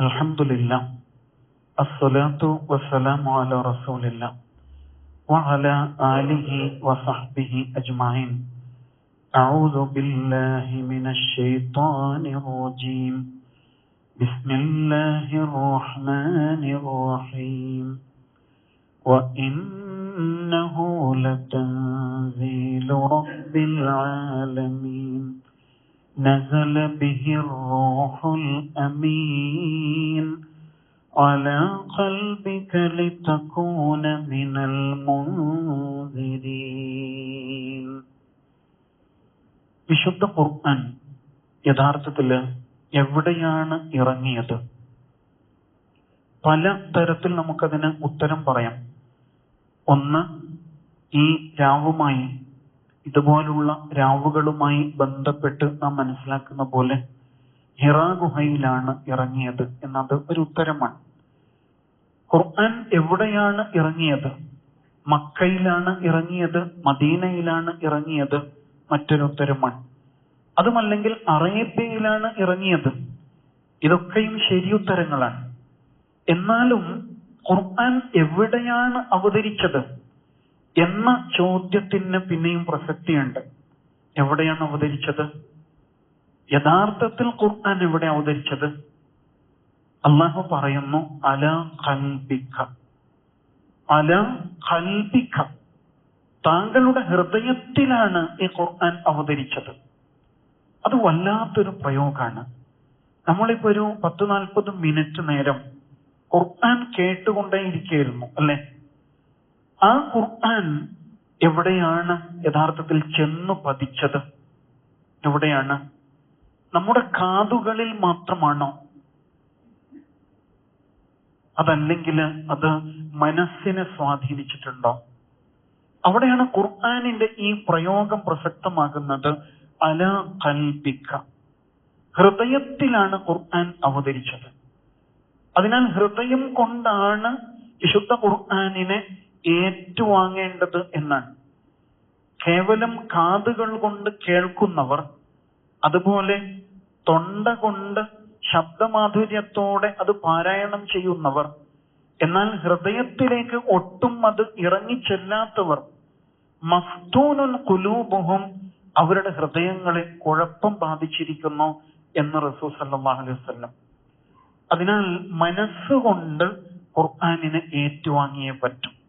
الحمد لله الصلاة والسلام على رسول الله وعلى آله وصحبه أجمعين. أعوذ بالله من الشيطان الرجيم. بسم الله الرحمن الرحيم. وإنه لتنزيل رب العالمين. نزل به الروح الأمين على قلبك لتكون من المنذرين വിശുദ്ധ ഖുർആൻ യഥാർത്ഥത്തില് എവിടെയാണ് ഇറങ്ങിയത് പല തരത്തിൽ നമുക്കതിന് ഉത്തരം പറയാം ഒന്ന് ഈ രാവുമായി ഇതുപോലുള്ള രാവുകളുമായി ബന്ധപ്പെട്ട് നാം മനസ്സിലാക്കുന്ന പോലെ ഹിറാ ഗുഹയിലാണ് ഇറങ്ങിയത് എന്നത് ഒരു ഉത്തരമാണ്. ഖുർആൻ എവിടെയാണ് ഇറങ്ങിയത്? മക്കയിലാണ് ഇറങ്ങിയത്? മദീനയിലാണ് ഇറങ്ങിയത്? മറ്റൊരു ഉത്തരമാണ്. അതുമല്ലെങ്കിൽ അറേബ്യയിലാണ് ഇറങ്ങിയത്? ഇതൊക്കെയും ശരിയുത്തരങ്ങളാണ് എന്നാലും ഖുർആൻ എവിടെയാണ് അവതരിച്ചത്? എന്ന ചോദ്യത്തിന് പിന്നെയും പ്രസക്തിയുണ്ട്. എവിടെയാണ് അവതരിച്ചത്? യഥാർത്ഥത്തിൽ ഖുർആൻ എവിടെ അവതരിച്ചത്? അള്ളാഹു പറയുന്നു അല കൽപിക്ക അല കൽപിക്ക താങ്കളുടെ ഹൃദയത്തിലാണ് ഈ ഖുർആൻ അവതരിച്ചത്. അത് വല്ലാത്തൊരു പ്രയോഗമാണ് നമ്മളിപ്പോ ഒരു പത്ത് നാൽപ്പത് മിനിറ്റ് നേരം ഖുർആൻ കേട്ടുകൊണ്ടേയിരിക്കുകയായിരുന്നു അല്ലെ? ആ ഖുർആൻ എവിടെയാണ് യഥാർത്ഥത്തിൽ ചെന്നു പതിച്ചത്? എവിടെയാണ്? നമ്മുടെ കാതുകളിൽ മാത്രമാണോ? അതല്ലെങ്കിൽ അത് മനസ്സിനെ സ്വാധീനിച്ചിട്ടുണ്ടോ? അവിടെയാണ് ഖുർആാനിന്റെ ഈ പ്രയോഗം പ്രസക്തമാകുന്നത്. അല കൽപ്പിക്ക ഹൃദയത്തിലാണ് ഖുർആൻ അവതരിച്ചത്. അതിനാൽ ഹൃദയം കൊണ്ടാണ് വിശുദ്ധ ഖുർആാനിനെ ഏറ്റുവാങ്ങേണ്ടത് എന്നാണ്. കേവലം കാതുകൾ കൊണ്ട് കേൾക്കുന്നവർ അതുപോലെ തൊണ്ട കൊണ്ട് ശബ്ദമാധുര്യത്തോടെ അത് പാരായണം ചെയ്യുന്നവർ എന്നാൽ ഹൃദയത്തിലേക്ക് ഒട്ടും അത് ഇറങ്ങിച്ചെല്ലാത്തവർ മസ്തൂനുൽ കുലൂബുഹും അവരുടെ ഹൃദയങ്ങളെ കുഴപ്പം ബാധിച്ചിരിക്കുന്നു എന്ന് റസൂൽ സല്ലല്ലാഹു അലൈഹി വസല്ലം. അതിനാൽ മനസ്സുകൊണ്ട് ഖുർആാനിനെ ഏറ്റുവാങ്ങിയേ പറ്റും.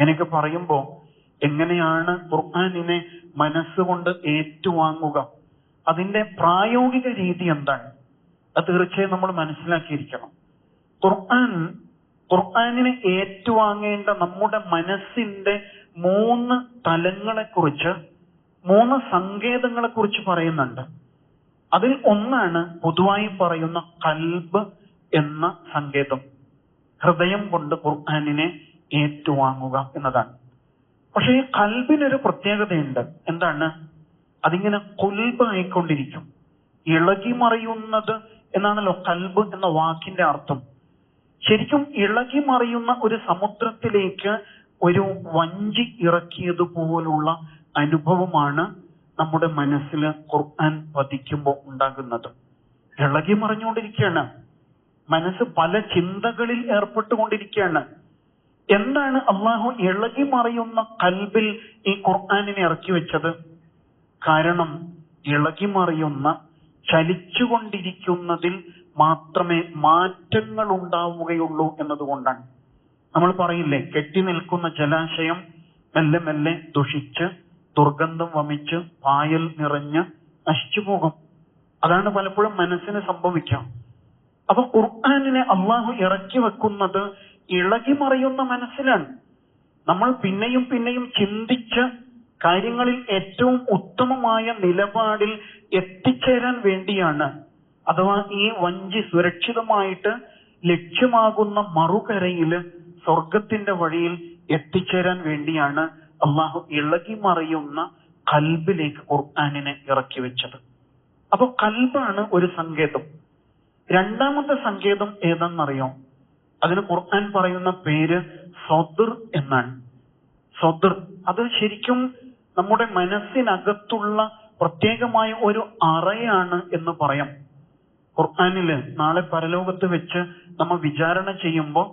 എനിക്ക് പറയുമ്പോ എങ്ങനെയാണ് ഖുർആാനിനെ മനസ്സുകൊണ്ട് ഏറ്റുവാങ്ങുക? അതിന്റെ പ്രായോഗിക രീതി എന്താണ്? അത് തീർച്ചയായും നമ്മൾ മനസ്സിലാക്കിയിരിക്കണം. ഖുർആൻ ഖുർആാനിനെ ഏറ്റുവാങ്ങേണ്ട നമ്മുടെ മനസ്സിന്റെ മൂന്ന് തലങ്ങളെ കുറിച്ച് മൂന്ന് സങ്കേതങ്ങളെ കുറിച്ച് പറയുന്നുണ്ട്. അതിൽ ഒന്നാണ് പൊതുവായി പറയുന്ന കൽബ് എന്ന സങ്കേതം. ഹൃദയം കൊണ്ട് ഖുർആാനിനെ ഏറ്റുവാങ്ങുക എന്നതാണ് പക്ഷെ ഈ കൽബിനൊരു പ്രത്യേകതയുണ്ട്. എന്താണ്? അതിങ്ങനെ കൊൽബായിക്കൊണ്ടിരിക്കും. ഇളകി മറിയുന്നത് എന്നാണല്ലോ കൽബ് എന്ന വാക്കിന്റെ അർത്ഥം. ശരിക്കും ഇളകി മറിയുന്ന ഒരു സമുദ്രത്തിലേക്ക് ഒരു വഞ്ചി ഇറക്കിയതുപോലുള്ള അനുഭവമാണ് നമ്മുടെ മനസ്സിൽ ഖുർആൻ പതിക്കുമ്പോൾ ഉണ്ടാകുന്നത്. ഇളകി മറിഞ്ഞുകൊണ്ടിരിക്കുകയാണ് മനസ്സ് പല ചിന്തകളിൽ ഏർപ്പെട്ടുകൊണ്ടിരിക്കുകയാണ്. എന്താണ് അള്ളാഹു ഇളകി മറിയുന്ന കൽബിൽ ഈ ഖുർആാനിനെ ഇറക്കി വെച്ചത്? കാരണം ഇളകി മറിയുന്ന ചലിച്ചുകൊണ്ടിരിക്കുന്നതിൽ മാത്രമേ മാറ്റങ്ങൾ ഉണ്ടാവുകയുള്ളൂ എന്നതുകൊണ്ടാണ്. നമ്മൾ പറയില്ലേ കെട്ടി നിൽക്കുന്ന ജലാശയം മെല്ലെ മെല്ലെ ദുഷിച്ച് ദുർഗന്ധം വമിച്ച് പായൽ നിറഞ്ഞ് നശിച്ചു പോകും. അതാണ് പലപ്പോഴും മനസ്സിന് സംഭവിക്കാം. അപ്പൊ ഖുർആാനിനെ അള്ളാഹു ഇറക്കി വെക്കുന്നത് ഇളകി മറിയുന്ന മനസ്സിലാണ്. നമ്മൾ പിന്നെയും പിന്നെയും ചിന്തിച്ച് കാര്യങ്ങളിൽ ഏറ്റവും ഉത്തമമായ നിലപാടിൽ എത്തിച്ചേരാൻ വേണ്ടിയാണ്. അഥവാ ഈ വഞ്ചി സുരക്ഷിതമായിട്ട് ലക്ഷ്യമാകുന്ന മറുകരയിൽ സ്വർഗത്തിന്റെ വഴിയിൽ എത്തിച്ചേരാൻ വേണ്ടിയാണ് അള്ളാഹു ഇളകി മറിയുന്ന കൽബിലേക്ക് ഖുർആാനിനെ ഇറക്കി വെച്ചത്. അപ്പൊ കൽബാണ് ഒരു സങ്കേതം. രണ്ടാമത്തെ സങ്കേതം ഏതെന്നറിയോ? അതിന് ഖുർആൻ പറയുന്ന പേര് സൊദർ എന്നാണ്. സൊദർ. അത് ശരിക്കും നമ്മുടെ മനസ്സിനകത്തുള്ള പ്രത്യേകമായ ഒരു അറയാണ് എന്ന് പറയാം. ഖുർആാനിൽ നാളെ പരലോകത്ത് വെച്ച് നമ്മൾ വിചാരണ ചെയ്യുമ്പോൾ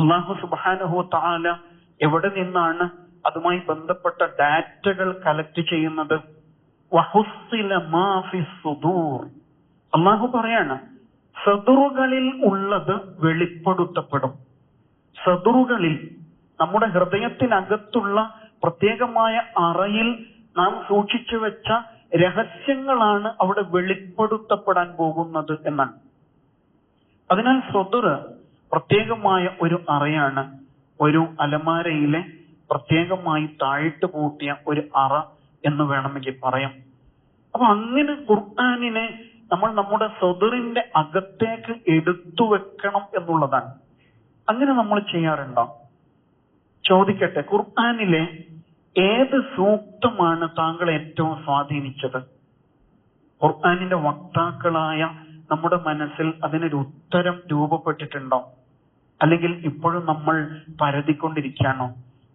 അള്ളാഹു സുബാനഹു താല എവിടെ നിന്നാണ് അതുമായി ബന്ധപ്പെട്ട ഡാറ്റകൾ കളക്ട് ചെയ്യുന്നത്. അള്ളാഹു പറയാണ് സദുറുകളിൽ ഉള്ളത് വെളിപ്പെടുത്തപ്പെടും. സദുറുകളിൽ നമ്മുടെ ഹൃദയത്തിനകത്തുള്ള പ്രത്യേകമായ അറയിൽ നാം സൂക്ഷിച്ചു വെച്ച രഹസ്യങ്ങളാണ് അവിടെ വെളിപ്പെടുത്തപ്പെടാൻ പോകുന്നത് എന്നാണ്. അതിനാൽ സ്വതുറ് പ്രത്യേകമായ ഒരു അറയാണ്. ഒരു അലമാരയിലെ പ്രത്യേകമായി താഴിട്ട് പൂട്ടിയ ഒരു അറ എന്ന് വേണമെങ്കിൽ പറയാം. അപ്പൊ അങ്ങനെ ഖുർആാനിനെ നമ്മൾ നമ്മുടെ സ്വതറിന്റെ അകത്തേക്ക് എടുത്തു വെക്കണം എന്നുള്ളതാണ്. അങ്ങനെ നമ്മൾ ചെയ്യാറുണ്ടോ? ചോദിക്കട്ടെ ഖുർആാനിലെ ഏത് സൂക്തമാണ് താങ്കൾ ഏറ്റവും സ്വാധീനിച്ചത്? ഖുർആാനിന്റെ വക്താക്കളായ നമ്മുടെ മനസ്സിൽ അതിനൊരു ഉത്തരം രൂപപ്പെട്ടിട്ടുണ്ടോ? അല്ലെങ്കിൽ ഇപ്പോഴും നമ്മൾ പരതിക്കൊണ്ടിരിക്കുകയാണോ?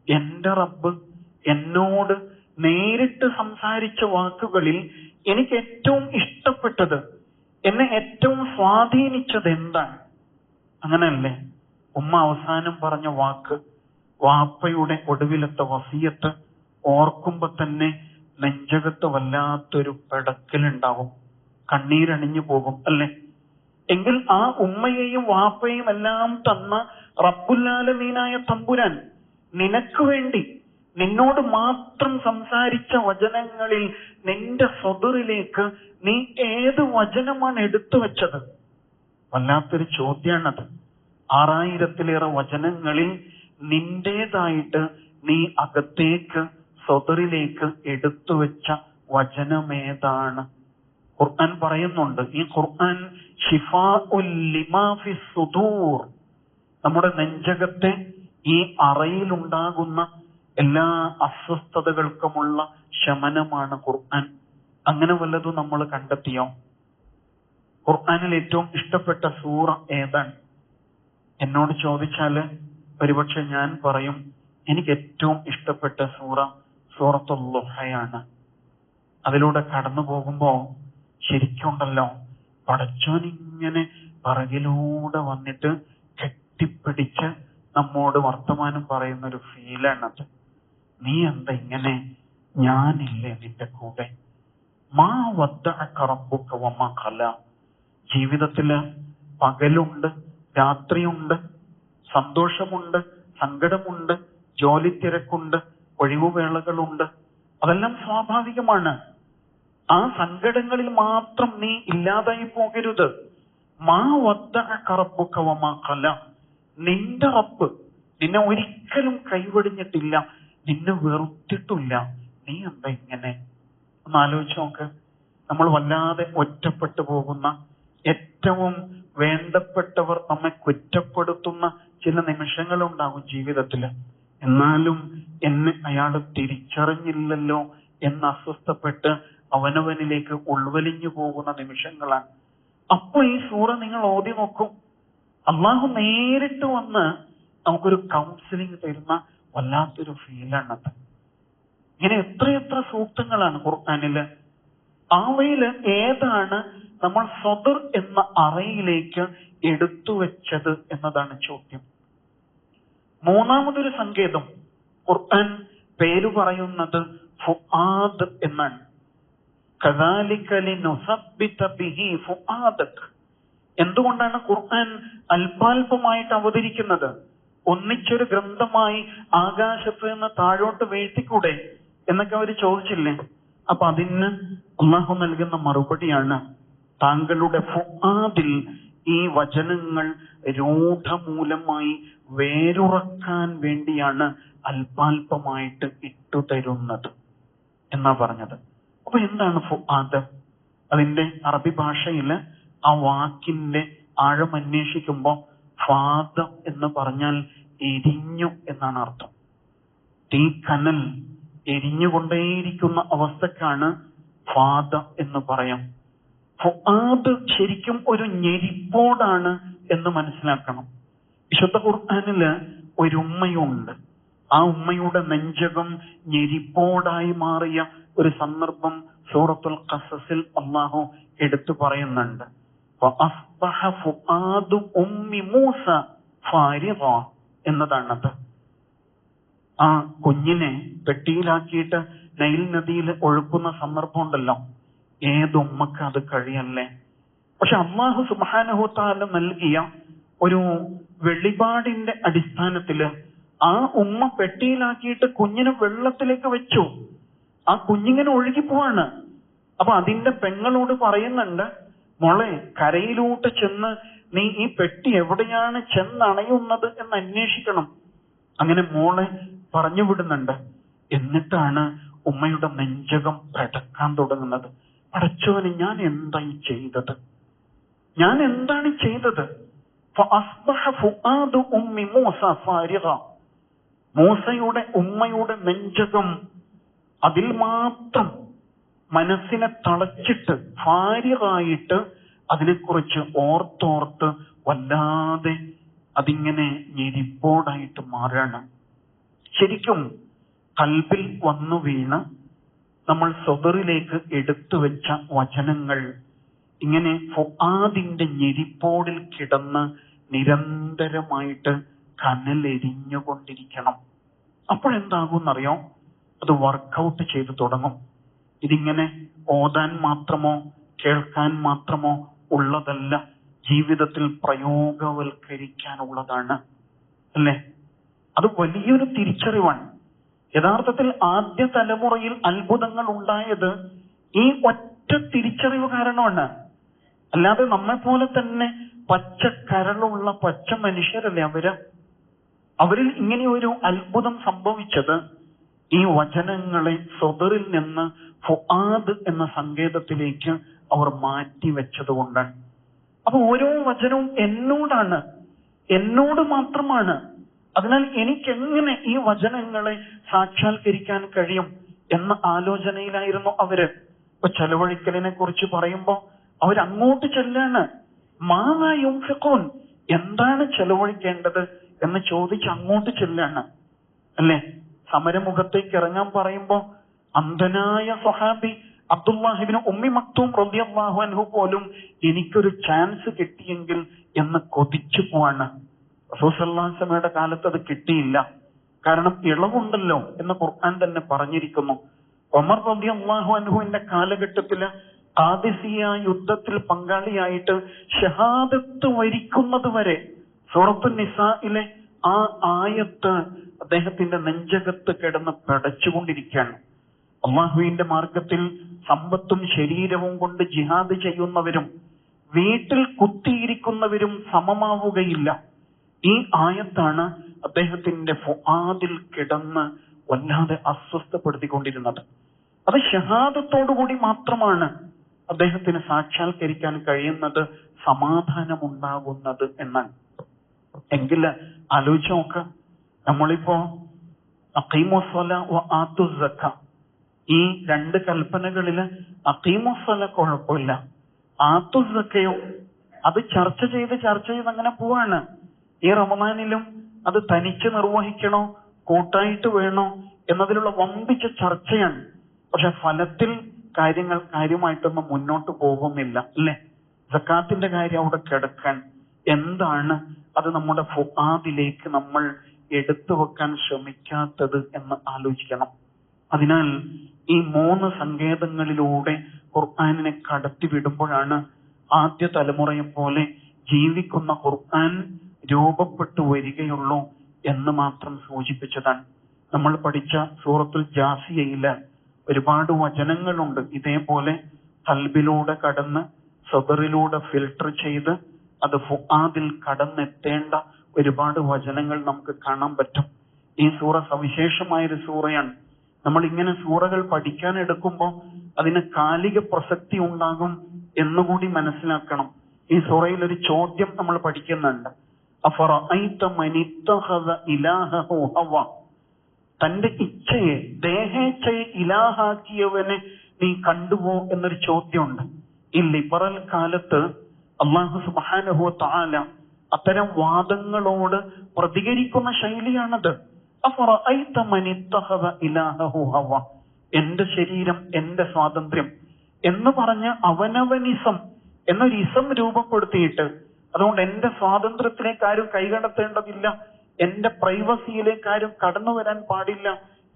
എന്റെ റബ്ബ് എന്നോട് നേരിട്ട് സംസാരിച്ച വാക്കുകളിൽ എനിക്ക് ഏറ്റവും ഇഷ്ടപ്പെട്ടത് എന്നെ ഏറ്റവും സ്വാധീനിച്ചത് എന്താണ്? അങ്ങനല്ലേ? ഉമ്മ അവസാനം പറഞ്ഞ വാക്ക് വാപ്പയുടെ ഒടുവിലത്തെ വസീയത്ത് ഓർക്കുമ്പോ തന്നെ നെഞ്ചകത്ത് വല്ലാത്തൊരു പെടക്കലുണ്ടാവും. കണ്ണീരണിഞ്ഞു പോകും അല്ലെ? എങ്കിൽ ആ ഉമ്മയെയും വാപ്പയെയും എല്ലാം തന്ന റബ്ബുല്ലാലമീനായ തമ്പുരാൻ നിനക്ക് വേണ്ടി നിന്നോട് മാത്രം സംസാരിച്ച വചനങ്ങളിൽ നിന്റെ സ്വതറിലേക്ക് നീ ഏത് വചനമാണ് എടുത്തു വെച്ചത്? വല്ലാത്തൊരു അത് ആറായിരത്തിലേറെ വചനങ്ങളിൽ നിന്റേതായിട്ട് നീ അകത്തേക്ക് സ്വതറിലേക്ക് എടുത്തു വെച്ച വചനമേതാണ്? ഖുർആൻ പറയുന്നുണ്ട് ഈ ഖുർആൻ സുദൂർ. നമ്മുടെ നെഞ്ചകത്തെ ഈ അറയിലുണ്ടാകുന്ന എല്ലാ അസ്വസ്ഥതകൾക്കുമുള്ള ശമനമാണ് ഖുർആൻ. അങ്ങനെ വല്ലതും നമ്മൾ കണ്ടെത്തിയോ? ഖുർആനിൽ ഏറ്റവും ഇഷ്ടപ്പെട്ട സൂറ ഏതാണ്? എന്നോട് ചോദിച്ചാൽ ഒരുപക്ഷെ ഞാൻ പറയും എനിക്ക് ഏറ്റവും ഇഷ്ടപ്പെട്ട സൂറ സൂറത്തുള്ളുഹയാണ് അതിലൂടെ കടന്നു പോകുമ്പോ ശരിക്കുണ്ടല്ലോ പടച്ചോൻ ഇങ്ങനെ പറകിലൂടെ വന്നിട്ട് കെട്ടിപ്പിടിച്ച് നമ്മോട് വർത്തമാനം പറയുന്ന ഒരു ഫീലാണത്. നീ എന്താ ഇങ്ങനെ? ഞാനില്ലേ നിന്റെ കൂടെ. മാ വദ്ദഅക വമാ ഖല. ജീവിതത്തിൽ പകലുണ്ട് രാത്രിയുണ്ട് സന്തോഷമുണ്ട് സങ്കടമുണ്ട് ജോലി തിരക്കുണ്ട് ഒഴിവുവേളകളുണ്ട്. അതെല്ലാം സ്വാഭാവികമാണ്. ആ സങ്കടങ്ങളിൽ മാത്രം നീ ഇല്ലാതായി പോകരുത്. മാ വദ്ദഅക കല നിന്റെ റബ്ബ് നിന്നെ ഒരിക്കലും കൈവടിഞ്ഞിട്ടില്ല. നിന്നെ വെറുത്തിട്ടില്ല. നീ എന്താ ഇങ്ങനെ? ഒന്ന് ആലോചിച്ച് നോക്ക്. നമ്മൾ വല്ലാതെ ഒറ്റപ്പെട്ടു പോകുന്ന ഏറ്റവും വേണ്ടപ്പെട്ടവർ നമ്മെ കുറ്റപ്പെടുത്തുന്ന ചില നിമിഷങ്ങളുണ്ടാകും ജീവിതത്തിൽ എന്നാലും എന്നെ അയാൾ തിരിച്ചറിഞ്ഞില്ലല്ലോ എന്ന് അസ്വസ്ഥപ്പെട്ട് അവനവനിലേക്ക് ഉൾവലിഞ്ഞു പോകുന്ന നിമിഷങ്ങളാണ്. അപ്പൊ ഈ സൂറ നിങ്ങൾ ഓതി നോക്കും. അള്ളാഹു നേരിട്ട് വന്ന് നമുക്കൊരു കൗൺസിലിംഗ് തരുന്ന വല്ലാത്തൊരു ഫീലാണ് അത്. ഇങ്ങനെ എത്രയെത്ര സൂക്തങ്ങളാണ് ഖുർആാനിൽ അവയിൽ ഏതാണ് നമ്മൾ സ്വദർ എന്ന അറയിലേക്ക് എടുത്തു വെച്ചത് എന്നതാണ് ചോദ്യം. മൂന്നാമതൊരു സങ്കേതം ഖുർആൻ പേര് പറയുന്നത് ഫുആദ് എന്നാണ്. എന്തുകൊണ്ടാണ് ഖുർആൻ അല്പാൽപമായിട്ട് അവതരിക്കുന്നത്? ഒന്നിച്ചൊരു ഗ്രന്ഥമായി ആകാശത്ത് നിന്ന് താഴോട്ട് വീഴ്ത്തിക്കൂടെ എന്നൊക്കെ അവർ ചോദിച്ചില്ലേ? അപ്പൊ അതിന് അള്ളാഹു നൽകുന്ന മറുപടിയാണ് താങ്കളുടെ ഫുആദിൽ ഈ വചനങ്ങൾ രൂഢമൂലമായി വേരുറക്കാൻ വേണ്ടിയാണ് അല്പാൽപമായിട്ട് ഇട്ടുതരുന്നത് എന്നാ പറഞ്ഞത്. അപ്പൊ എന്താണ് ഫുആദ്? അതിന്റെ അറബി ഭാഷയിൽ ആ വാക്കിന്റെ ആഴം അന്വേഷിക്കുമ്പോ ഫാദ എന്ന് പറഞ്ഞാൽ എരിഞ്ഞു എന്നാണ് അർത്ഥം. തീ കനൽ എരിഞ്ഞുകൊണ്ടേയിരിക്കുന്ന അവസ്ഥക്കാണ് ഫാദ എന്ന് പറയാം. ഫുആദ് ശരിക്കും ഒരു ഞെരിപ്പോടാണ് എന്ന് മനസ്സിലാക്കണം. വിശുദ്ധ ഖുർആാനിൽ ഒരു ഉമ്മയുണ്ട്. ആ ഉമ്മയുടെ നെഞ്ചകം ഞെരിപ്പോടായി മാറിയ ഒരു സന്ദർഭം സൂറത്തുൽ ഖസസിൽ അള്ളാഹു എടുത്തു പറയുന്നുണ്ട്. ഫുആദു ഉമ്മി മൂസ ഫാരിദ എന്നതാണത്. ആ കുഞ്ഞിനെ പെട്ടിയിലാക്കിയിട്ട് നൈൽ നദിയിൽ ഒഴുക്കുന്ന സന്ദർഭം ഉണ്ടല്ലോ. ഏതുമ്മക്ക് അത് കഴിയല്ലേ? പക്ഷെ അള്ളാഹു സുബാനഹുത്താല നൽകിയ ഒരു വെളിപാടിന്റെ അടിസ്ഥാനത്തിൽ ആ ഉമ്മ പെട്ടിയിലാക്കിയിട്ട് കുഞ്ഞിനെ വെള്ളത്തിലേക്ക് വെച്ചു. ആ കുഞ്ഞിങ്ങനെ ഒഴുകി പോവാണ്. അപ്പൊ അതിന്റെ പെങ്ങളോട് പറയുന്നുണ്ട് മോളെ കരയിലോട്ട് ചെന്ന് നീ ഈ പെട്ടി എവിടെയാണ് ചെന്നണയുന്നത് എന്ന് അന്വേഷിക്കണം. അങ്ങനെ മോളെ പറഞ്ഞു വിടുന്നുണ്ട്. എന്നിട്ടാണ് ഉമ്മയുടെ നെഞ്ചകം പടക്കാൻ തുടങ്ങുന്നത്. പടച്ചോന് ഞാൻ എന്തായി ചെയ്തത്? ഞാൻ എന്താണ് ചെയ്തത്? മൂസയുടെ ഉമ്മയുടെ നെഞ്ചകം അതിൽ മാത്രം മനസ്സിനെ തളച്ചിട്ട് ഭാര്യമായിട്ട് അതിനെക്കുറിച്ച് ഓർത്തോർത്ത് വല്ലാതെ അതിങ്ങനെ ഞെരിപ്പോടായിട്ട് മാറണം ശരിക്കും കൽബിൽ വന്നു വീണ് നമ്മൾ സ്വതറിലേക്ക് എടുത്തു വെച്ച വചനങ്ങൾ ഇങ്ങനെ ഫുആദിന്റെ ഞെരിപ്പോടിൽ കിടന്ന് നിരന്തരമായിട്ട് കനലെരിഞ്ഞുകൊണ്ടിരിക്കണം. അപ്പോഴെന്താകുമെന്നറിയോ? അത് വർക്കൗട്ട് ചെയ്തു തുടങ്ങും. ഇതിങ്ങനെ ഓതാൻ മാത്രമോ കേൾക്കാൻ മാത്രമോ ഉള്ളതല്ല. ജീവിതത്തിൽ പ്രയോഗവൽക്കരിക്കാനുള്ളതാണ്. അല്ലേ? അത് വലിയൊരു തിരിച്ചറിവാണ്. യഥാർത്ഥത്തിൽ ആദ്യ തലമുറയിൽ അത്ഭുതങ്ങൾ ഉണ്ടായത് ഈ ഒറ്റ തിരിച്ചറിവ് കാരണമാണ്. അല്ലാതെ നമ്മെ പോലെ തന്നെ പച്ച കരളുള്ള പച്ച മനുഷ്യരല്ലേ അവർ? അവരിൽ ഇങ്ങനെ ഒരു അത്ഭുതം സംഭവിച്ചത് ഈ വചനങ്ങളെ സ്വതറിൽ നിന്ന് ഫുആദ് എന്ന സങ്കേതത്തിലേക്ക് അവർ മാറ്റി വെച്ചത് കൊണ്ടാണ്. അപ്പൊ ഓരോ വചനവും എന്നോടാണ്. എന്നോട് മാത്രമാണ്. അതിനാൽ എനിക്കെങ്ങനെ ഈ വചനങ്ങളെ സാക്ഷാത്കരിക്കാൻ കഴിയും എന്ന ആലോചനയിലായിരുന്നു അവർ. ഇപ്പൊ ചെലവഴിക്കലിനെ കുറിച്ച് പറയുമ്പോ അവരങ്ങോട്ട് ചെല്ലാണ്. മായും ഫിഖൂൻ എന്താണ് ചെലവഴിക്കേണ്ടത്? എന്ന് ചോദിച്ച് അങ്ങോട്ട് ചെല്ലാണ്. അല്ലെ? സമരമുഖത്തേക്ക് ഇറങ്ങാൻ പറയുമ്പോ അന്ധനായ സ്വഹാബി അബ്ദുല്ലാഹിബിന് ഉമ്മി മക്തൂം റളിയല്ലാഹു അൻഹു പോലും എനിക്കൊരു ചാൻസ് കിട്ടിയെങ്കിൽ എന്ന് കൊതിച്ചു പോവാണ്. റസൂസല്ലാസമയുടെ കാലത്ത് അത് കിട്ടിയില്ല. കാരണം ഇളവുണ്ടല്ലോ എന്ന് ഖുർആൻ തന്നെ പറഞ്ഞിരിക്കുന്നു. ഒമർ റബി അള്ളാഹു അൻഹുവിന്റെ കാലഘട്ടത്തിൽ ആദിസിയ യുദ്ധത്തിൽ പങ്കാളിയായിട്ട് ഷഹാദത്ത് വരിക്കുന്നത് വരെ സൂറത്തു നിസായിലെ ആ ആയത്ത് അദ്ദേഹത്തിന്റെ നെഞ്ചകത്ത് കിടന്ന് പടച്ചുകൊണ്ടിരിക്കുകയാണ്. അള്ളാഹുവിന്റെ മാർഗത്തിൽ സമ്പത്തും ശരീരവും കൊണ്ട് ജിഹാദ് ചെയ്യുന്നവരും വീട്ടിൽ കുത്തിയിരിക്കുന്നവരും സമമാവുകയില്ല. ഈ ആയത്താണ് അദ്ദേഹത്തിന്റെ ഫുആദിൽ കിടന്ന് വല്ലാതെ അസ്വസ്ഥപ്പെടുത്തിക്കൊണ്ടിരുന്നത്. അത് ഷഹാദത്തോടുകൂടി മാത്രമാണ് അദ്ദേഹത്തിന് സാക്ഷാത്കരിക്കാൻ കഴിയുന്നത് സമാധാനമുണ്ടാകുന്നത് എന്നാണ്. എങ്കിൽ ആലോചിച്ച് നോക്ക. നമ്മളിപ്പോ അക്കീമൊസ്വല ആത്തു ഈ രണ്ട് കൽപ്പനകളിൽ അക്കീമുസല കുഴപ്പമില്ല. ആത്തുസക്കയോ അത് ചർച്ച ചെയ്ത് ചർച്ച ചെയ്ത് അങ്ങനെ പോവാണ്. ഈ റമദാനിലും അത് തനിച്ച് നിർവഹിക്കണോ കൂട്ടായിട്ട് വേണോ എന്നതിലുള്ള വമ്പിച്ച ചർച്ചയാണ്. പക്ഷെ ഫലത്തിൽ കാര്യങ്ങൾ കാര്യമായിട്ടൊന്നും മുന്നോട്ട് പോകുന്നില്ല അല്ലെ? സക്കാത്തിന്റെ കാര്യം അവിടെ കിടക്കാൻ എന്താണ്? അത് നമ്മുടെ ഫുഹാദിലേക്ക് നമ്മൾ എടുത്തു വെക്കാൻ ശ്രമിക്കാത്തത് എന്ന് ആലോചിക്കണം. അതിനാൽ ഈ മൂന്ന് സങ്കേതങ്ങളിലൂടെ ഖുർആാനിനെ കടത്തിവിടുമ്പോഴാണ് ആദ്യ തലമുറയെ പോലെ ജീവിക്കുന്ന ഖുർആൻ രൂപപ്പെട്ടു വരികയുള്ളൂ എന്ന് മാത്രം സൂചിപ്പിച്ചതാണ്. നമ്മൾ പഠിച്ച സൂറത്തുൽ ജാസിയയിൽ ഒരുപാട് വചനങ്ങളുണ്ട്. ഇതേപോലെ കൽബിലൂടെ കടന്ന് സബറിലൂടെ ഫിൽട്ടർ ചെയ്ത് അത് ഫുആദിൽ കടന്നെത്തേണ്ട ഒരുപാട് വചനങ്ങൾ നമുക്ക് കാണാൻ പറ്റും. ഈ സൂറ സവിശേഷമായ ഒരു സൂറയാണ്. നമ്മൾ ഇങ്ങനെ സൂറകൾ പഠിക്കാൻ എടുക്കുമ്പോൾ അതിന് കാലിക പ്രസക്തി ഉണ്ടാകും എന്നുകൂടി മനസ്സിലാക്കണം. ഈ സൂറയിൽ ഒരു ചോദ്യം നമ്മൾ പഠിക്കുന്നുണ്ട്. തന്റെ ഇച്ഛയെ ദേഹേച്ഛയെ ഇലാഹാക്കിയവനെ നീ കണ്ടുപോ എന്നൊരു ചോദ്യമുണ്ട്. ഈ ലിബറൽ കാലത്ത് അള്ളാഹു സുബാനഹു താല അത്തരം വാദങ്ങളോട് പ്രതികരിക്കുന്ന ശൈലിയാണത്. എന്റെ ശരീരം എന്റെ സ്വാതന്ത്ര്യം എന്ന് പറഞ്ഞ് അവനവനിസം എന്നൊരു ഇസം രൂപപ്പെടുത്തിയിട്ട് അതുകൊണ്ട് എന്റെ സ്വാതന്ത്ര്യത്തിലേക്ക് ആരും കൈകടത്തേണ്ടതില്ല. എന്റെ പ്രൈവസിയിലേക്ക് ആരും കടന്നു വരാൻ പാടില്ല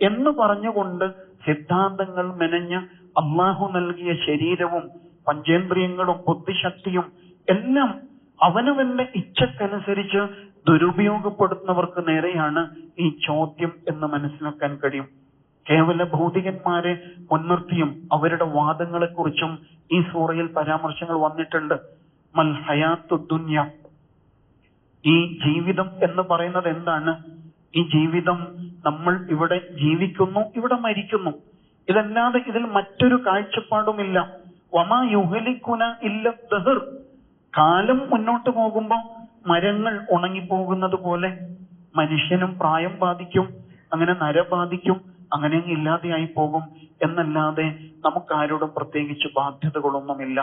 എന്ന് പറഞ്ഞുകൊണ്ട് സിദ്ധാന്തങ്ങൾ മെനഞ്ഞ് അള്ളാഹു നൽകിയ ശരീരവും പഞ്ചേന്ദ്രിയങ്ങളും ബുദ്ധിശക്തിയും എല്ലാം അവനവന്റെ ഇച്ഛക്കനുസരിച്ച് ദുരുപയോഗപ്പെടുത്തുന്നവർക്ക് നേരെയാണ് ഈ ചോദ്യം എന്ന് മനസ്സിലാക്കാൻ കഴിയും. കേവല ഭൗതികന്മാരെ മുൻനിർത്തിയും അവരുടെ വാദങ്ങളെ കുറിച്ചും ഈ സൂറയിൽ പരാമർശങ്ങൾ വന്നിട്ടുണ്ട്. മൽ ഹയാത്തു ദുന്യ. ഈ ജീവിതം എന്ന് പറയുന്നത് എന്താണ്? ഈ ജീവിതം നമ്മൾ ഇവിടെ ജീവിക്കുന്നു ഇവിടെ മരിക്കുന്നു. ഇതല്ലാതെ ഇതിൽ മറ്റൊരു കാഴ്ചപ്പാടുമില്ല. വമാ യുഹലിക്കുന ഇല്ല ദഹർ. കാലം മുന്നോട്ട് പോകുമ്പോൾ മരങ്ങൾ ഉണങ്ങിപ്പോകുന്നത് പോലെ മനുഷ്യനും പ്രായം ബാധിക്കും അങ്ങനെ നര ബാധിക്കും അങ്ങനെ അങ്ങ് ഇല്ലാതെയായി പോകും എന്നല്ലാതെ നമുക്കാരോടും പ്രത്യേകിച്ച് ബാധ്യതകളൊന്നുമില്ല.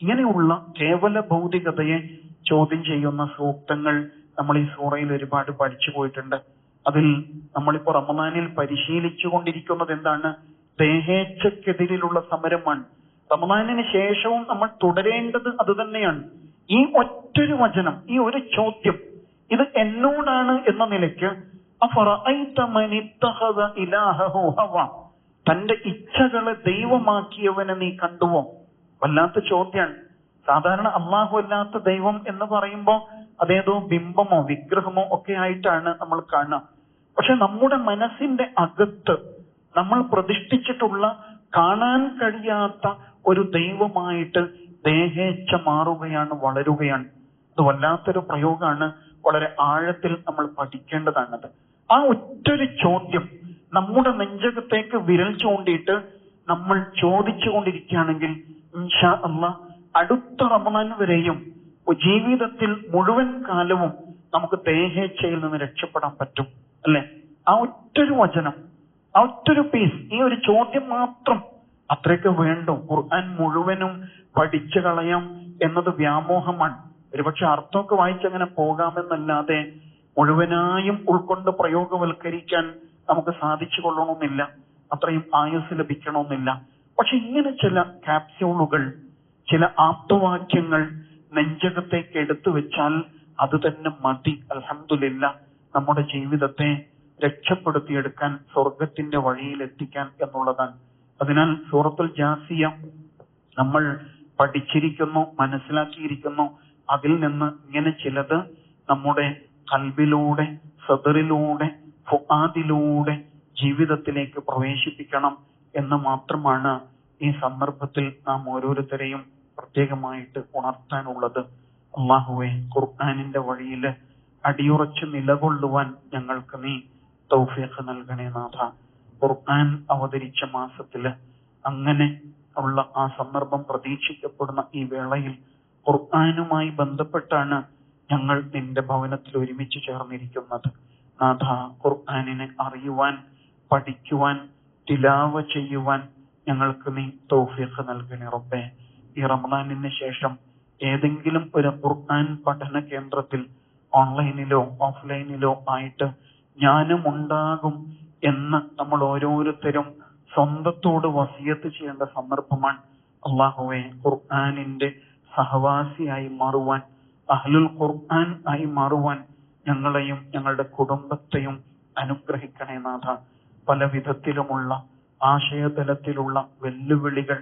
ഇങ്ങനെയുള്ള കേവല ഭൗതികതയെ ചോദ്യം ചെയ്യുന്ന സൂക്തങ്ങൾ നമ്മൾ ഈ സൂറയിൽ ഒരുപാട് പഠിച്ചു പോയിട്ടുണ്ട്. അതിൽ നമ്മളിപ്പോ റമദാനിൽ പരിശീലിച്ചു കൊണ്ടിരിക്കുന്നത് എന്താണ്? ദേഹേച്ഛക്കെതിരിലുള്ള സമരമാണ്. റമദാനിന് ശേഷവും നമ്മൾ തുടരേണ്ടത് അത് തന്നെയാണ്. ഈ ഒറ്റൊരു വചനം ഈ ഒരു ചോദ്യം ഇത് എന്നോടാണ് എന്ന നിലയ്ക്ക്. തന്റെ ഇച്ഛകളെ ദൈവമാക്കിയവനെ നീ കണ്ടുവോ? വല്ലാത്ത ചോദ്യമാണ് സാധാരണ അള്ളാഹു അല്ലാത്ത ദൈവം എന്ന് പറയുമ്പോൾ അതേതോ ബിംബമോ വിഗ്രഹമോ ഒക്കെ ആയിട്ടാണ് നമ്മൾ കാണുക. പക്ഷെ നമ്മുടെ മനസ്സിന്റെ അകത്ത് നമ്മൾ പ്രതിഷ്ഠിച്ചിട്ടുള്ള കാണാൻ കഴിയാത്ത ഒരു ദൈവമായിട്ട് ദേഹേച്ഛ മാറുകയാണ് വളരുകയാണ്. അത് വല്ലാത്തൊരു പ്രയോഗമാണ്. വളരെ ആഴത്തിൽ നമ്മൾ പഠിക്കേണ്ടതാണത്. ആ ഒറ്റൊരു ചോദ്യം നമ്മുടെ നെഞ്ചകത്തേക്ക് വിരൽ ചൂണ്ടിയിട്ട് നമ്മൾ ചോദിച്ചുകൊണ്ടിരിക്കുകയാണെങ്കിൽ ഇൻഷാ അള്ളാ അടുത്ത റമണൻ വരെയും ജീവിതത്തിൽ മുഴുവൻ കാലവും നമുക്ക് ദേഹേച്ഛയിൽ നിന്ന് രക്ഷപ്പെടാൻ പറ്റും അല്ലെ? ആ ഒറ്റൊരു വചനം ആ ഒറ്റൊരു പീസ് ഈ ഒരു ചോദ്യം മാത്രം അത്രയൊക്കെ വേണ്ടു. ഖുർആൻ മുഴുവനും പഠിച്ചു കളയാം എന്നത് വ്യാമോഹമാണ്. ഒരുപക്ഷെ അർത്ഥമൊക്കെ വായിച്ചങ്ങനെ പോകാമെന്നല്ലാതെ മുഴുവനായും ഉൾക്കൊണ്ട് പ്രയോഗവൽക്കരിക്കാൻ നമുക്ക് സാധിച്ചു കൊള്ളണമെന്നില്ല. അത്രയും ആയുസ് ലഭിക്കണമെന്നില്ല. പക്ഷെ ഇങ്ങനെ ചില ക്യാപ്സ്യൂളുകൾ ചില ആപ്തവാക്യങ്ങൾ നെഞ്ചകത്തേക്ക് എടുത്തു വെച്ചാൽ അത് തന്നെ മതി. അലഹമില്ല നമ്മുടെ ജീവിതത്തെ രക്ഷപ്പെടുത്തിയെടുക്കാൻ സ്വർഗത്തിന്റെ വഴിയിൽ എത്തിക്കാൻ എന്നുള്ളതാണ്. അതിനാൽ സൂറത്തുൽ ജാസിയ നമ്മൾ പഠിച്ചിരിക്കുന്നു മനസ്സിലാക്കിയിരിക്കുന്നു. അതിൽ നിന്ന് ഇങ്ങനെ ചിലത് നമ്മുടെ കൽബിലൂടെ സദറിലൂടെ ഫുആാദിലൂടെ ജീവിതത്തിലേക്ക് പ്രവേശിപ്പിക്കണം എന്ന് മാത്രമാണ് ഈ സന്ദർഭത്തിൽ നാം ഓരോരുത്തരെയും പ്രത്യേകമായിട്ട് ഉണർത്താനുള്ളത്. അള്ളാഹുവെ ഖുർആാനിന്റെ വഴിയിൽ അടിയുറച്ച് നിലകൊള്ളുവാൻ ഞങ്ങൾക്ക് നീ തൗഫീഖ് നൽകണേ നാഥ. ഖുർആൻ അവതരിച്ച മാസത്തിൽ അങ്ങനെ ഉള്ള ആ സന്ദർഭം പ്രതീക്ഷിക്കപ്പെടുന്ന ഈ വേളയിൽ ഖുർആനുമായി ബന്ധപ്പെട്ടാണ് ഞങ്ങൾ നിന്റെ ഭവനത്തിൽ ഒരുമിച്ച് ചേർന്നിരിക്കുന്നത്. നാഥ ഖുർആനിനെ അറിയുവാൻ പഠിക്കുവാൻ തിലാവ ചെയ്യുവാൻ ഞങ്ങൾക്ക് നീ തൗഫീഖ് നൽകണേ റബ്ബേ. ഈ റമദാനിന് ശേഷം ഏതെങ്കിലും ഒരു ഖുർആൻ പഠന കേന്ദ്രത്തിൽ ഓൺലൈനിലോ ഓഫ്ലൈനിലോ ആയിട്ട് ഞാനും ഉണ്ടാകും എന്ന് നമ്മൾ ഓരോരുത്തരും സ്വന്തത്തോട് വസിയത്ത് ചെയ്യേണ്ട സന്ദർഭമാണ് അള്ളാഹുവെ ഖുർആാനിന്റെ സഹവാസിയായി മാറുവാൻ അഹ്ലുൽ ഖുർആൻ ആയി മാറുവാൻ ഞങ്ങളെയും ഞങ്ങളുടെ കുടുംബത്തെയും അനുഗ്രഹിക്കണേ നാഥ. പല വിധത്തിലുമുള്ള ആശയതലത്തിലുള്ള വെല്ലുവിളികൾ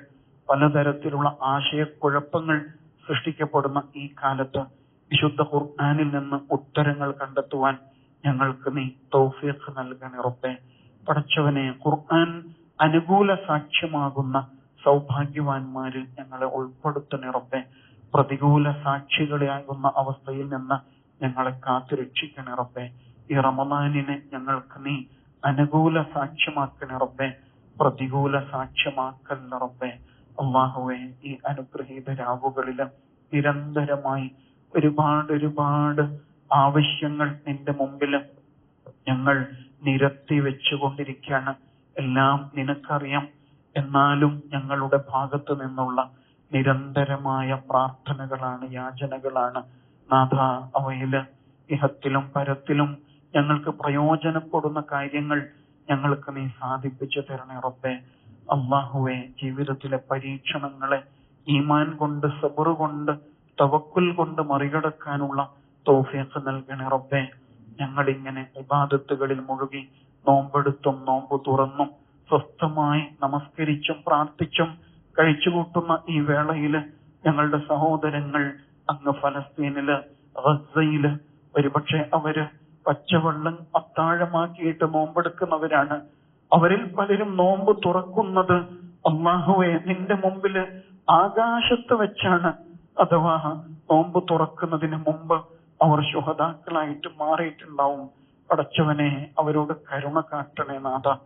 പലതരത്തിലുള്ള ആശയക്കുഴപ്പങ്ങൾ സൃഷ്ടിക്കപ്പെടുന്ന ഈ കാലത്ത് വിശുദ്ധ ഖുർആാനിൽ നിന്ന് ഉത്തരങ്ങൾ കണ്ടെത്തുവാൻ ഞങ്ങൾക്ക് നീ തൗഫീഖ് നൽകണേ റബ്ബേ. പടച്ചവനെ ഖുർആൻ അനുകൂല സാക്ഷ്യമാകുന്ന സൗഭാഗ്യവാന്മാരിൽ ഞങ്ങളെ ഉൾപ്പെടുത്തണേ റബ്ബേ. പ്രതികൂല സാക്ഷികളെയാകുന്ന അവസ്ഥയിൽ നിന്ന് ഞങ്ങളെ കാത്തു രക്ഷിക്കണേ റബ്ബേ. ഈ റമദാനിനെ ഞങ്ങൾക്ക് നീ അനുകൂല സാക്ഷ്യമാക്കണേ റബ്ബേ. പ്രതികൂല സാക്ഷ്യമാക്കല്ല റബ്ബേ. അള്ളാഹുവെ ഈ അനുഗ്രഹീത രാവുകളിൽ നിരന്തരമായി ഒരുപാട് ഒരുപാട് ആവശ്യങ്ങൾ നിന്റെ മുമ്പിൽ ഞങ്ങൾ നിരത്തി വെച്ചുകൊണ്ടിരിക്കുകയാണ്. എല്ലാം നിനക്കറിയാം. എന്നാലും ഞങ്ങളുടെ ഭാഗത്ത് നിന്നുള്ള നിരന്തരമായ പ്രാർത്ഥനകളാണ് യാചനകളാണ്. നാഥ അവയിൽ ഇഹത്തിലും പരത്തിലും ഞങ്ങൾക്ക് പ്രയോജനപ്പെടുന്ന കാര്യങ്ങൾ ഞങ്ങൾക്ക് നീ സാധിപ്പിച്ചു തരണേ റബ്ബേ. അള്ളാഹുവെ ജീവിതത്തിലെ പരീക്ഷണങ്ങളെ ഈമാൻ കൊണ്ട് സബറു കൊണ്ട് തവക്കുൽ കൊണ്ട് മറികടക്കാനുള്ള തോഫീഖ് നൽകണേ റബ്ബേ. ഞങ്ങളിങ്ങനെ ഇബാദത്തുകളിൽ മുഴുകി നോമ്പെടുത്തും നോമ്പ് തുറന്നും സ്വസ്ഥമായി നമസ്കരിച്ചും പ്രാർത്ഥിച്ചും കഴിച്ചുകൂട്ടുന്ന ഈ വേളയിൽ ഞങ്ങളുടെ സഹോദരങ്ങൾ അങ്ങ് ഫലസ്തീനിൽ ഗസയിൽ ഒരുപക്ഷെ അവർ പച്ചവെള്ളം അത്താഴമാക്കിയിട്ട് നോമ്പെടുക്കുന്നവരാണ്. അവരിൽ പലരും നോമ്പ് തുറക്കുന്നത് അള്ളാഹുവെ നിന്റെ മുമ്പിൽ ആകാശത്ത് വെച്ചാണ്. അഥവാ നോമ്പ് തുറക്കുന്നതിന് മുമ്പ് അവർ ശുഹതാക്കളായിട്ട് മാറിയിട്ടുണ്ടാവും. പടച്ചവനെ അവരോട് കരുണ കാട്ടണേ നാഥ.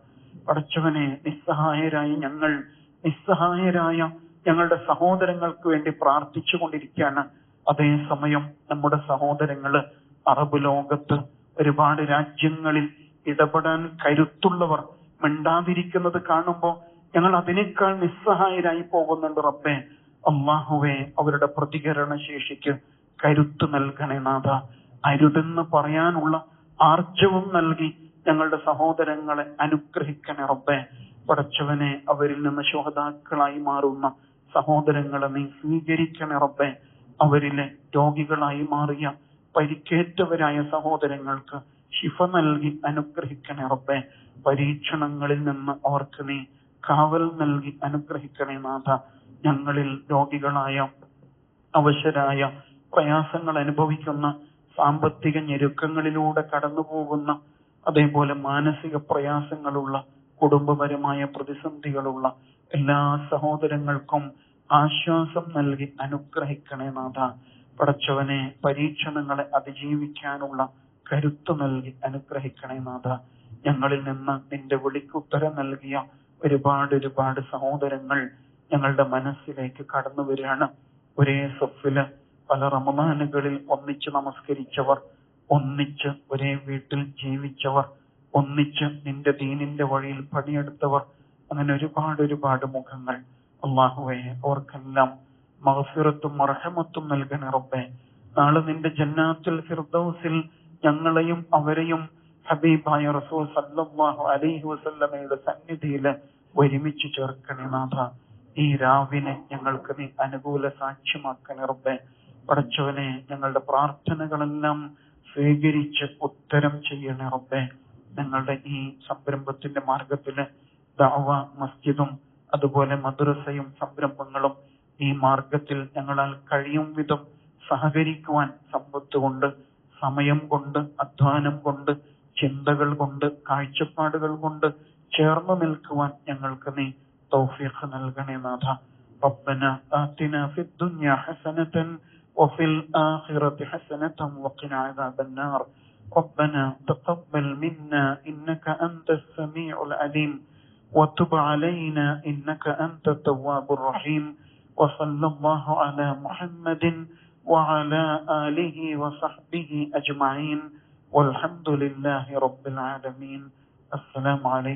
പടച്ചവനെ നിസ്സഹായരായി ഞങ്ങൾ നിസ്സഹായരായ ഞങ്ങളുടെ സഹോദരങ്ങൾക്ക് വേണ്ടി പ്രാർത്ഥിച്ചു കൊണ്ടിരിക്കുകയാണ്. അതേസമയം നമ്മുടെ സഹോദരങ്ങൾ അറബ് ലോകത്ത് ഒരുപാട് രാജ്യങ്ങളിൽ ഇടപെടാൻ കരുത്തുള്ളവർ മിണ്ടാതിരിക്കുന്നത് കാണുമ്പോൾ ഞങ്ങൾ അതിനേക്കാൾ നിസ്സഹായരായി പോകുന്നുണ്ട് റബ്ബെ. അള്ളാഹുവെ അവരുടെ പ്രതികരണ ശേഷിക്ക് കരുത്ത് നൽകണേ നാഥ. അരുതെന്ന് പറയാനുള്ള ആർജവും നൽകി ഞങ്ങളുടെ സഹോദരങ്ങളെ അനുഗ്രഹിക്കണേ റബ്ബെ. പടച്ചവനെ അവരിൽ നിന്ന് ശോഹതാക്കളായി മാറുന്ന സഹോദരങ്ങളെ നീ സ്വീകരിക്കണേ റബ്ബെ. അവരിലെ രോഗികളായി മാറിയ പരിക്കേറ്റവരായ സഹോദരങ്ങൾക്ക് ശിഫ നൽകി അനുഗ്രഹിക്കണേ റബ്ബെ. പരീക്ഷണങ്ങളിൽ നിന്ന് അവർക്ക് നീ കാവൽ നൽകി അനുഗ്രഹിക്കണേ നാഥ. ഞങ്ങളിൽ രോഗികളായ അവശരായ പ്രയാസങ്ങൾ അനുഭവിക്കുന്ന സാമ്പത്തിക ഞെരുക്കങ്ങളിലൂടെ കടന്നു പോകുന്ന അതേപോലെ മാനസിക പ്രയാസങ്ങളുള്ള കുടുംബപരമായ പ്രതിസന്ധികളുള്ള എല്ലാ സഹോദരങ്ങൾക്കും ആശ്വാസം നൽകി അനുഗ്രഹിക്കണേ നാഥ. പടച്ചവനെ പരീക്ഷണങ്ങളെ അതിജീവിക്കാനുള്ള കരുത്ത് നൽകി അനുഗ്രഹിക്കണേ നാഥ. ഞങ്ങളിൽ നിന്ന് നിന്റെ വിളിക്കുത്തരം നൽകിയ ഒരുപാട് ഒരുപാട് സഹോദരങ്ങൾ ഞങ്ങളുടെ മനസ്സിലേക്ക് കടന്നു വരികയാണ്. ഒരേ സൊഫിൽ പല റമദാനുകളിൽ ഒന്നിച്ച് നമസ്കരിച്ചവർ ഒന്നിച്ച് ഒരേ വീട്ടിൽ ജീവിച്ചവർ ഒന്നിച്ച് നിന്റെ ദീനിന്റെ വഴിയിൽ പണിയെടുത്തവർ അങ്ങനെ ഒരുപാട് ഒരുപാട് മുഖങ്ങൾ. അള്ളാഹുവെ അവർക്കെല്ലാം മഹഫിറത്തും അർഹമത്തും നൽകണേ റബ്ബെ. നാളെ നിന്റെ ജന്നാത്തുൽ ഫിർദൌസിൽ ഞങ്ങളെയും അവരെയും ഹബീബായ റസൂൽ സല്ലല്ലാഹു അലൈഹി വസല്ലമയുടെ സന്നിധിയിൽ ഒരുമിച്ച് ചേർക്കണേ നാഥ. ഈ രാവിനെ ഞങ്ങൾക്ക് നീ അനുകൂല സാക്ഷ്യമാക്കണേ റബ്ബെ. പടച്ചവനെ ഞങ്ങളുടെ പ്രാർത്ഥനകളെല്ലാം സ്വീകരിച്ച് ഉത്തരം ചെയ്യണേ റബ്ബെ ഞങ്ങളുടെ ഈ സംരംഭത്തിന്റെ മാർഗത്തില് ദാവ മസ്ജിദും അതുപോലെ മദ്രസയും സംരംഭങ്ങളും ഈ മാർഗത്തിൽ ഞങ്ങളാൽ കഴിയും വിധം സഹകരിക്കുവാൻ സമ്പത്ത് കൊണ്ട് സമയം കൊണ്ട് അധ്വാനം കൊണ്ട് ചിന്തകൾ കൊണ്ട് കാഴ്ചപ്പാടുകൾ കൊണ്ട് ചേർന്ന് നിൽക്കുവാൻ ഞങ്ങൾക്ക് നീ തൗഫീഖ് നൽകണേ നാഥ ربنا آتنا في الدنيا حسنة وفي الآخرة حسنة وقنا عذاب النار. ربنا تقبل منا إنك أنت السميع العليم. وتب علينا إنك أنت التواب الرحيم. وصلى الله على محمد وعلى آله وصحبه أجمعين. والحمد لله رب العالمين. السلام عليكم.